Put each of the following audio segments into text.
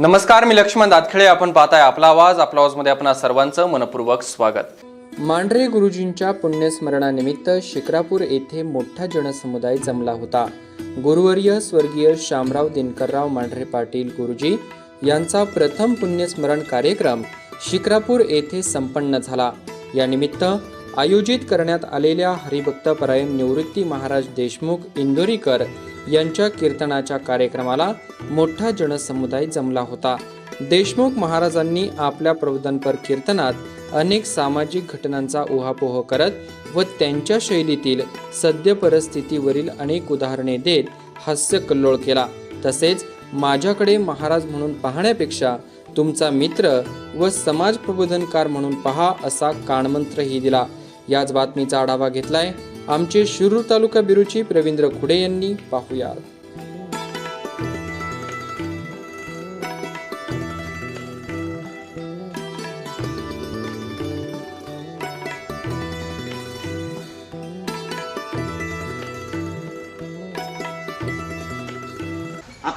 नमस्कार मी लक्ष्मण दातखिळे. आपण पाहताय आपला आवाज. आपला आवाजमध्ये आपणा सर्वांचं मनपूर्वक स्वागत. मांढरे गुरुजींच्या पुण्यस्मरणानिमित्त शिक्रापूर येथे मोठा जनसमुदाय जमला होता. गुरुवर्य स्वर्गीय शामराव दिनकरराव मांढरे पाटील गुरुजी यांचा प्रथम पुण्यस्मरण कार्यक्रम शिक्रापूर येथे संपन्न झाला. यानिमित्त आयोजित करण्यात आलेल्या हरिभक्तपरायण निवृत्ती महाराज देशमुख इंदोरीकर यांच्या कीर्तनाच्या कार्यक्रमाला मोठा जनसमुदाय जमला होता. देशमुख महाराजांनी आपल्या प्रबोधनपर कीर्तनात अनेक सामाजिक घटनांचा उहापोह करत व त्यांच्या शैलीतील सद्य परिस्थितीवरील अनेक उदाहरणे देत हास्य कल्लोळ केला. तसेच माझ्याकडे महाराज म्हणून पाहण्यापेक्षा तुमचा मित्र व समाज प्रबोधनकार म्हणून पहा असा कानमंत्रही दिला. याच बातमीचा आढावा घेतलाय आमचे शिरूर तालुका बिरुची प्रवींद्र खुडे यांनी पाहूया आता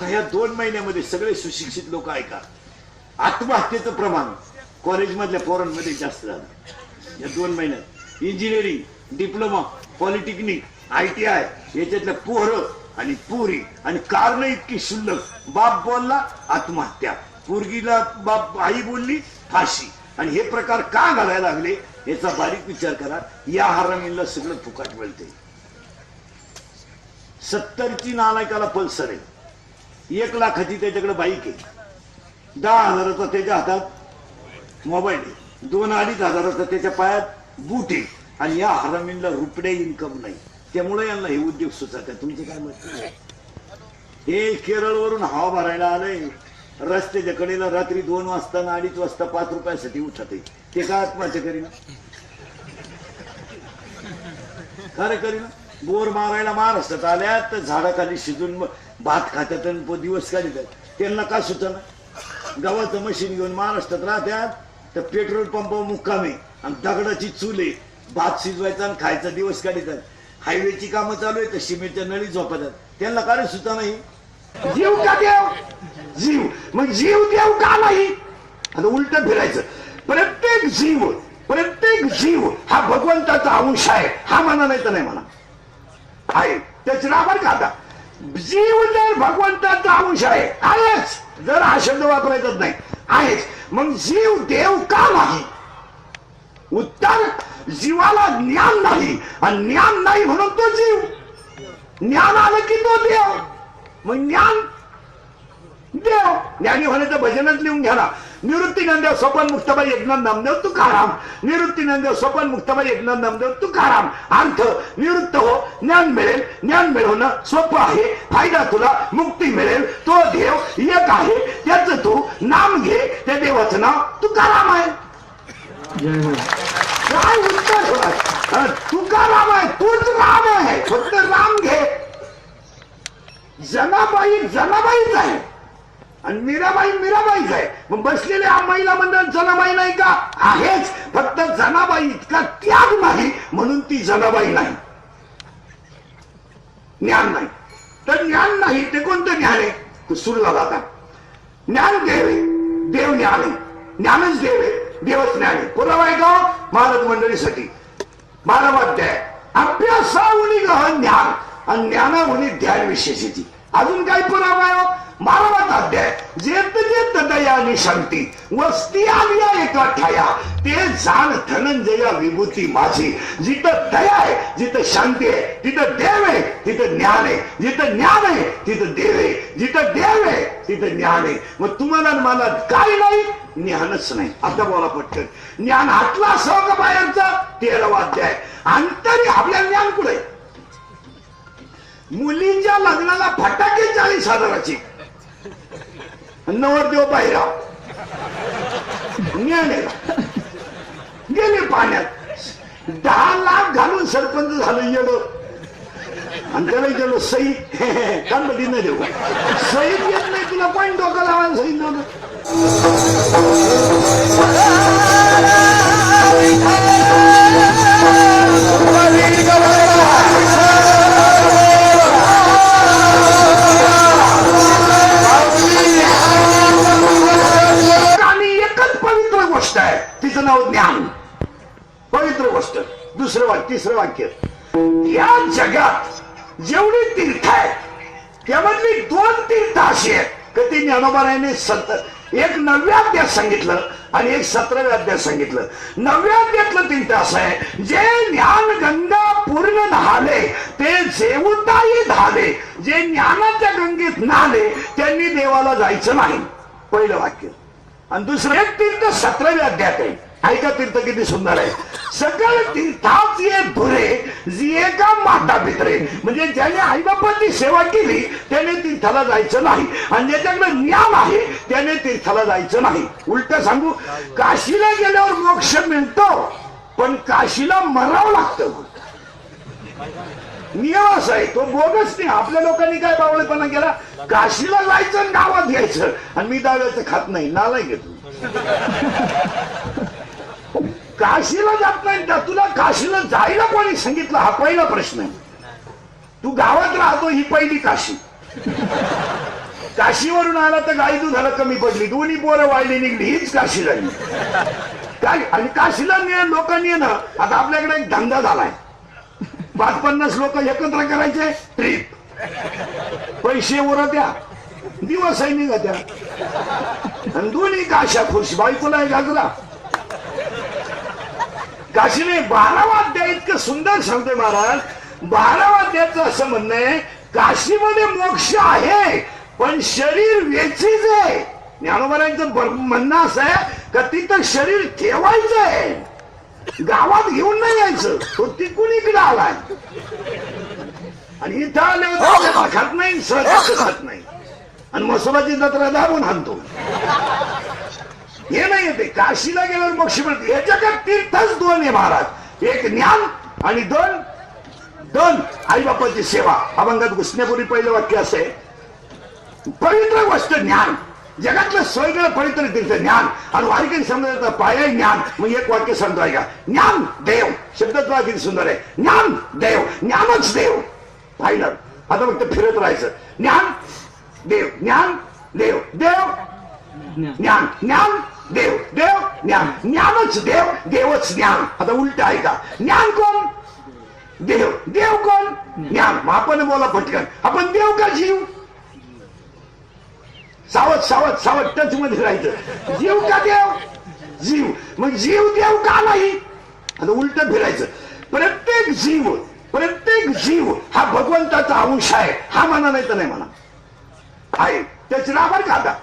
ह्या दोन महिन्यामध्ये सगळे सुशिक्षित लोक ऐका. आत्महत्येचं प्रमाण कॉलेजमधल्या पोरांमध्ये जास्त झालं. या दोन महिन्यात. Engineering diploma polytechnic I T I याच्यातल्या पोरं आणि पुरी आणि कारण इतकी शुल्लक. बाप बोलला आत्महत्या. पोरगीला बाप आई बोलली फाशी. आणि हे प्रकार का घालायला लागले याचा बारीक विचार करा. या हरामीला सगळं फुकाट मिळते सत्तरची नालायकाला पल्सर आहे एक लाखाची त्याच्याकडे बाईक आहे. दहा हजाराचा त्याच्या हातात मोबाईल आहे. दोन अडीच हजाराचा त्याच्या पायात बूट आहे. आणि या हरामींना रुपडे इन्कम नाही. त्यामुळे यांना हे उद्योग सुचत आहे तुमचे काय मत? हे केरळवरून हवा भरायला आलंय. रस्त्याच्या कडेला रात्री दोन वाजता ना अडीच वाजता पाच रुपयासाठी उठत आहे. ते काय आत्महत्या करीना? खरं करीना? बोर मारायला महाराष्ट्रात आल्या तर झाडाखाली शिजून भात खात्यात आणि प- दिवस काढतात त्यांना का सुचना? गावाचं मशीन घेऊन महाराष्ट्रात राहत्यात तर पेट्रोल पंपावर मुक्कामे आणि दगडाची चुले भात शिजवायचा आणि खायचा दिवस काढतात. हायवेची कामं चालू आहेत तर सिमेंटच्या नळी झोपतात. त्यांना कारण सुद्धा नाही. जीव का देव? जीव. मग जीव देव का नाही? आता उलट फिरायचं. प्रत्येक जीव प्रत्येक जीव हा भगवंताचा अंश आहे. हा म्हणा नाही तर नाही म्हणा. आहे. त्याच राबर का आता? जीव जर भगवंताचा अंश आहे आहेच. जर हा शब्द वापरायचाच नाही आहेच. मग जीव देव का नाही? उत्तर जीवाला ज्ञान नाही. आणि ज्ञान नाही म्हणून तो जीव. ज्ञान आलं की तो देव. मग ज्ञान देव. ज्ञानी होण्याचं भजनच लिहून घ्या ना. निवृत्ती नंदेव मुक्तबाई मुक्ताबाई एकनाथ नामदेव तुकाराम. निवृत्ती नंदेव मुक्तबाई मुक्ताबाई एकनाथ नामदेव तुकाराम. अर्थ निवृत्त हो ज्ञान मिळेल. ज्ञान मिळवणं सोपं आहे. फायदा तुला मुक्ती मिळेल. तो देव एक आहे. त्याच तू नाम घे. त्या देवाचं नाव तुकाराम आहे. काय उत्तर? होणार? तुकाराम आहे तूच राम आहे. फक्त राम घे. जनाबाई जनाबाईच आहे. आणि मीराबाई मीराबाईच आहे. मग बसलेले महिला मंडळ जनाबाई नाही का? आहेच. फक्त जनाबाई इतका त्याग नाही म्हणून ती जनाबाई नाही. ज्ञान नाही. तर ज्ञान नाही ते कोणतं ज्ञान आहे? तो सुरला जाता. ज्ञान देव. आहे देव ज्ञान आहे. ज्ञानच देव. आहे देवच ज्ञान आहे. पुरावा आहे का महाराज मंडळीसाठी. बारावाध्याय अभ्यासावली गहन ज्ञान. आणि ज्ञानाहुनी ध्यान विशेषाची अजून काय पुरावा आहे हो? अध्याय जेत जेत दया आणि शांती वस्ती आलिया एका ठाया. ते जाण धनंजया विभूती माझी. जिथं दया आहे जिथं शांती आहे तिथं देव आहे तिथं ज्ञान आहे. जिथं ज्ञान आहे तिथं देव आहे. जिथं देव आहे तिथं ज्ञान आहे. मग तुम्हाला मला काय नाही? ज्ञानच नाही. आता बोला पटकन. ज्ञान हातला असावं का बाहेरचा तेरावा अध्याय. अंतरी आपल्या ज्ञान कुठे मुलींच्या लग्नाला फटाके चाळीस हजाराची. नवरदेव बाहेरा ज्ञान गेले पाण्यात. दहा लाख घालून सरपंच झालं येड. आणि त्याला गेलो सई कानपटी न देऊ. सई येत नाही तुला पण डोकं लावायला सई नव्हतं अशी आहे की ती ज्ञानोबारायने सत एक नवव्या अध्यात सांगितलं आणि एक सतराव्या अध्यात सांगितलं. नवव्या अध्यातलं तिथं असं आहे. जे ज्ञान गंगा पूर्ण न्हाले ते जेवताही धाले जे ज्ञानाच्या गंगेत नाले त्यांनी देवाला जायचं नाही. पहिलं वाक्य. आणि दुसरं एक तीर्थ सतराव्या अध्यात आहे. ऐका तीर्थ किती सुंदर आहे? सकल तीर्थाच ये धुरे जी एका माता भित्रे म्हणजे ज्याने आईबापाची सेवा केली त्याने तीर्थाला जायचं नाही. आणि ज्याच्याकडे ज्ञान आहे त्याने तीर्थाला जायचं नाही. उलट सांगू काशीला गेल्यावर मोक्ष मिळतो पण काशीला मरावं लागतं. नियम असा आहे तो बोगस नाही. आपल्या लोकांनी काय बावळेपणा केला? काशीला जायचं आणि गावात घ्यायचं. आणि मी दाव्याचं खात नाही. नालाय घेतो काशीला जात नाही. तुला काशीला जायला कोणी सांगितलं? हा पहिला प्रश्न आहे. तू गावात राहतो ही पहिली काशी. काशीवरून आला तर गाई दुधाला कमी पडली. दोन्ही पोरं वाढली निघली. हीच काशी झाली. काय? आणि काशीला ने लोकांनी ना आता आपल्याकडे एक धंदा झालाय. पाच पन्नास लोक एकत्र करायचे ट्रीप पैसे उरत द्या दिवस निघा त्या आणि दोन्ही काशा खुश. बायकोला आहे गाजरा काशीने बारावा द्या इतकं सुंदर शब्द महाराज. बारावा अध्यायाचं असं म्हणणं आहे काशीमध्ये मोक्ष आहे पण शरीर वेचीच आहे. ज्ञानोबारांचं बर- म्हणणं असं आहे का तिथं शरीर ठेवायचं आहे. गावात घेऊन नाही यायचं तो तिकून इकडे आलाय. आणि इथं आले होते खात नाही सहज खात नाही. आणि मसोबाची जत्रा दाबून आणतो. हे नाही येते काशीला गेल्यावर मोक्ष मिळते. याच्या का तीर्थच दोन आहे महाराज. एक ज्ञान आणि दोन दोन आई बापाची सेवा. अभंगात घुसण्यापूर्वी पहिलं वाक्य असे पवित्र गोष्ट ज्ञान. जगातलं सगळं पवित्र तीर्थ ज्ञान. आणि वारकरी समजायचं पाय ज्ञान. मग एक वाक्य सांगतो ऐका ज्ञान देव. शब्दात किती सुंदर आहे. ज्ञान देव. ज्ञानच देव. फायनल आता फक्त फिरत राहायचं. ज्ञान देव. ज्ञान देव. देव ज्ञान. ज्ञान. देव. देव ज्ञान. ज्ञानच देव. देवच ज्ञान. आता उलट आहे का ज्ञान कोण? देव देव कोण? ज्ञान आपण बोला पटकन. आपण देव का जीव सावध सावध सावध टच मध्ये राहायचं. जीव का देव? जीव. मग जीव देव का नाही? आता उलट फिरायचं. प्रत्येक जीव प्रत्येक जीव हा भगवंताचा अंश आहे. हा म्हणा नाही तर नाही म्हणा. आहे. त्याची राबर का आता?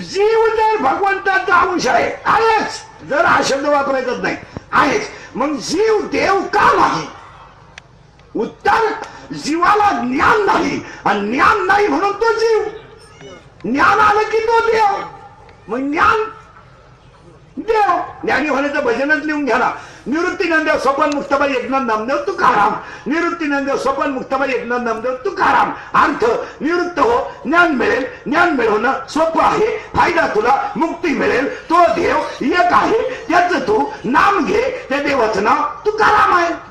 जीव जर भगवंताचा अंश आहे आहेच. जर हा शब्द वापरायचाच नाही आहेच. मग जीव देव का नाही? उत्तर जीवाला ज्ञान नाही. आणि ज्ञान नाही म्हणून तो जीव. ज्ञान आलं की तो देव. मग ज्ञान देव. ज्ञानी होण्याचं भजनच लिहून घ्या ना. निवृत्ती नंदेव स्वपन मुक्तबाई एकनाथ नामदेव तुकाराम. निवृत्ती नंदेव सोपन मुक्ताबाई एकनाथ नामदेव तुकाराम. अर्थ निवृत्त हो ज्ञान मिळेल. ज्ञान मिळवणं सोपं आहे. फायदा तुला मुक्ती मिळेल. तो देव एक आहे. त्याच तू नाम घे. त्या देवाचं नाव तुकाराम आहे.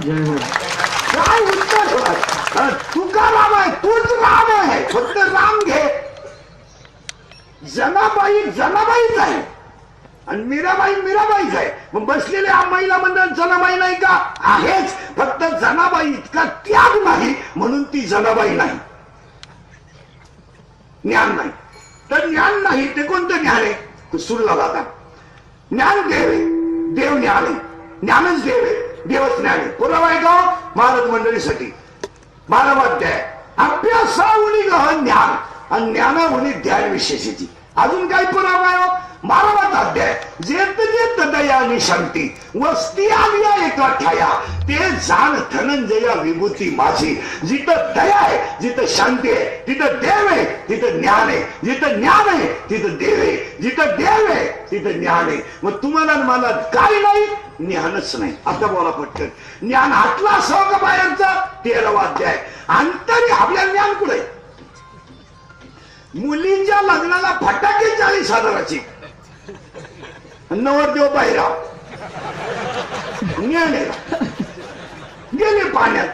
काय उत्तर? तुकाराम आहे? तूच राम आहे. फक्त राम घे. जनाबाई जनाबाईच आहे. आणि मीराबाई मीराबाईच आहे. मग बसलेले महिला मंडळ जनाबाई नाही का? आहेच. फक्त जनाबाई इतका त्याग नाही म्हणून ती जनाबाई नाही. ज्ञान नाही. तर ज्ञान नाही ते कोणतं ज्ञान आहे? तो सुरला ज्ञान देव. आहे देव ज्ञान आहे. ज्ञानच देव. आहे देवच ज्ञान आहे पुरावा आहे का महाराज मंडळीसाठी. मानवाध्याय. अभ्यासावणी गहन ज्ञान. आणि ज्ञानावणी ध्यान विशेषाची अजून काय पुरावा आहे हो? बारावाच अध्याय जेत जेत दया आणि शांती. वस्ती आलिया एका ठाया. ते जाण धनंजया विभूती माझी. जिथं दया आहे जिथं शांती आहे तिथं देव आहे तिथं ज्ञान आहे. जिथं ज्ञान आहे तिथं देव आहे. जिथं देव आहे तिथं ज्ञान आहे. मग तुम्हाला मला काय नाही? ज्ञानच नाही. आता बोला पटकन. ज्ञान आतला असावं का बाहेरचा तेरावा अध्याय. अंतरी आपल्या ज्ञान कुठे? मुलींच्या लग्नाला फटाके चाळीस हजाराची. नवरदेव बाहेर ज्ञान आहे गेले पाण्यात.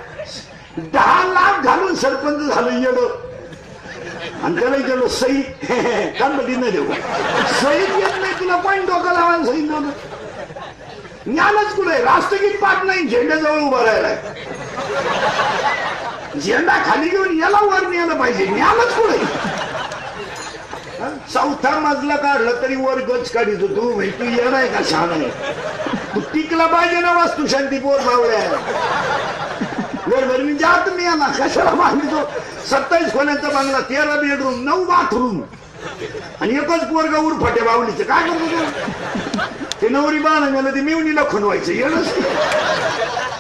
दहा लाख घालून सरपंच झालं येड. आणि त्याला गेलो सई. कानपटी न देऊ. सईद येत नाही तुला पण डोकं लावा सई नव्हतं ज्ञानच कुठे राष्ट्रगीत पाठ नाही झेंड्याजवळ उभा राहिलाय. झेंडा खाली घेऊन याला वर न्यायला पाहिजे. ज्ञानच कुठे चौथा मजला काढला तरी वर गच काढित तू भाई तू येणार का? छान आहे. तू टिकला पाहिजे ना वास्तू शांती पोर भावड्या बरोबर मी जात मी आला कशाला बांधतो सत्तावीस खोल्यांचा बांगला तेरा बेडरूम नऊ बाथरूम आणि एकच पोरगा उरफाटे बावलीचे. काय करतो ते? नवरी बाण गेलं ते मिवणीला खुनवायचं येणच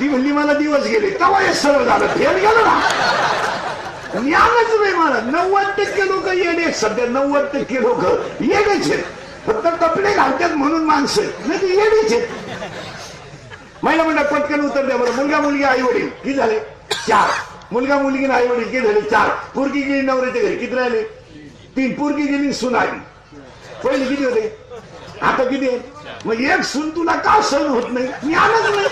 ती म्हणली मला दिवस गेले. तवा हे सरळ झालं. फेर गेलं ना. ज्ञानच नाही मला. नव्वद टक्के लोक येणे सध्या नव्वद टक्के लोक येणेच आहेत. फक्त कपडे घालतात म्हणून माणसं नाही ते येणेच आहेत. महिला म्हणतात पटकन उत्तर द्या बरं. मुलगा मुलगी आई वडील किती झाले? चार. मुलगा मुलगी आई वडील किती झाले? चार. पुरकी गेली नवऱ्याच्या घरी. किती राहिले? तीन. पोरगी गेली सून आली पहिले किती होते? आता किती? आहे मग एक सून तुला का सहन होत नाही? ज्ञानच नाही.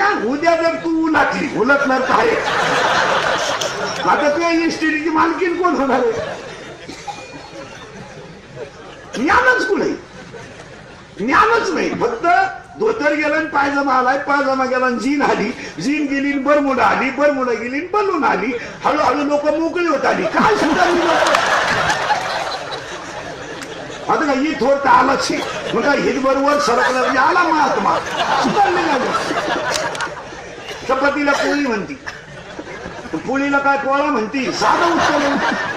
उद्या उद्या जर तू उलटली उलटणार तर आहे. आता तुझ्या इन्स्टिट्यूटची मालकीन कोण होणार आहे? ज्ञानच कुणी ज्ञानच नाही. फक्त धोतर गेला आणि पायजमा आलाय. पायजमा गेला जीन आली. जीन गेली बरमुडा आली. बरमुडा गेली बलून आली. हळूहळू लोक मोकळी होत आली. काय सुद्धा आता का ही थोर तर आलाच मग काय हिरभर सरकला आला महात्मा सुधारले नाही चपातीला पोळी म्हणती. पोळीला काय पोळा म्हणती? साधं उत्तर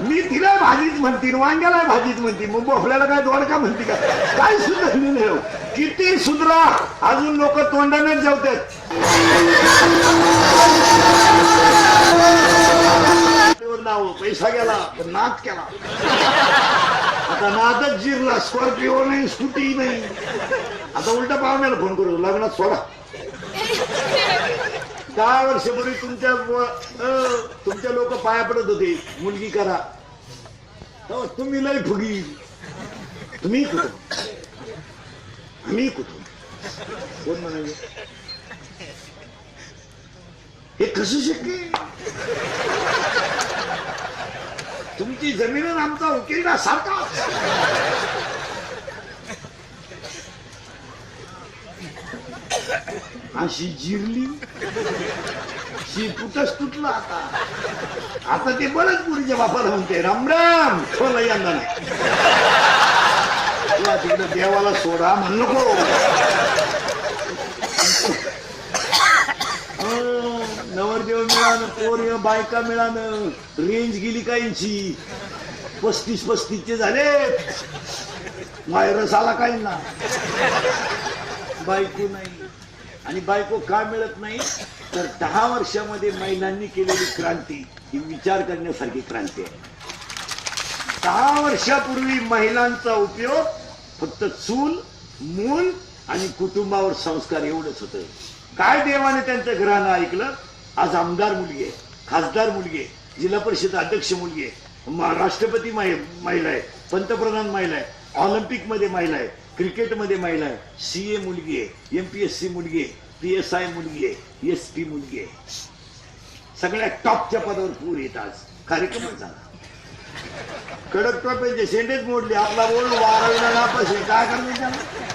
मी तिला भाजीच म्हणती वांग्याला भाजीच म्हणती. मग बोफल्याला काय दोडका म्हणती का? काय सुधारलेलं हो. किती सुधरा अजून लोक तोंडानेच जेवतात. नाव पैसा गेला पण नाच केला. आता नादच जिरला स्कॉर्पिओ नाही स्कूटी नाही. आता उलटा पाहुण्याला फोन करतो लग्नात सोडा. दहा वर्षापूर्वी तुमच्या तुमच्या लोक पाया पडत होते. मुलगी करा. तुम्ही लय फुगी. तुम्ही कुठं? आम्ही कुठून कोण म्हणाले? हे कसं शक्य तुमची जमीन आमचा उकिरडा सारखा अशी जिरली. शिरपुटच तुटला आता. आता ते बरंच पुरीच्या बापाला म्हणते राम राम. सोला यंदा नाही. तुला तिकडे देवाला सोडा म्हण नको. नवरदेव मिळालं पोर बायका मिळालं रेंज गेली काहींची. पस्तीस पस्तीसचे झाले व्हायरस आला काही ना बायको नाही. आणि बायको का मिळत नाही? तर दहा वर्षामध्ये महिलांनी केलेली क्रांती ही विचार करण्यासारखी क्रांती आहे. दहा वर्षापूर्वी महिलांचा उपयोग फक्त चूल मूल आणि कुटुंबावर संस्कार एवढंच होतं. काय देवाने त्यांच्या घरानं ऐकलं? आज आमदार मुलगी आहे खासदार मुलगी आहे जिल्हा परिषद अध्यक्ष मुलगी आहे राष्ट्रपती महिला आहे पंतप्रधान महिला आहे. ऑलिम्पिकमध्ये महिला आहे क्रिकेटमध्ये महिला आहे सी ए मुलगी आहे एम पी एस सी मुलगी आहे पी एस आय मुलगी आहे एस पी मुलगी आहे. सगळ्या टॉपच्या पदावर पूर येत आज. कार्यक्रमच झाला. कडक टोप्यांचे शेंडेच मोडले आपला बोल वारविला नापास काय करणार त्याला?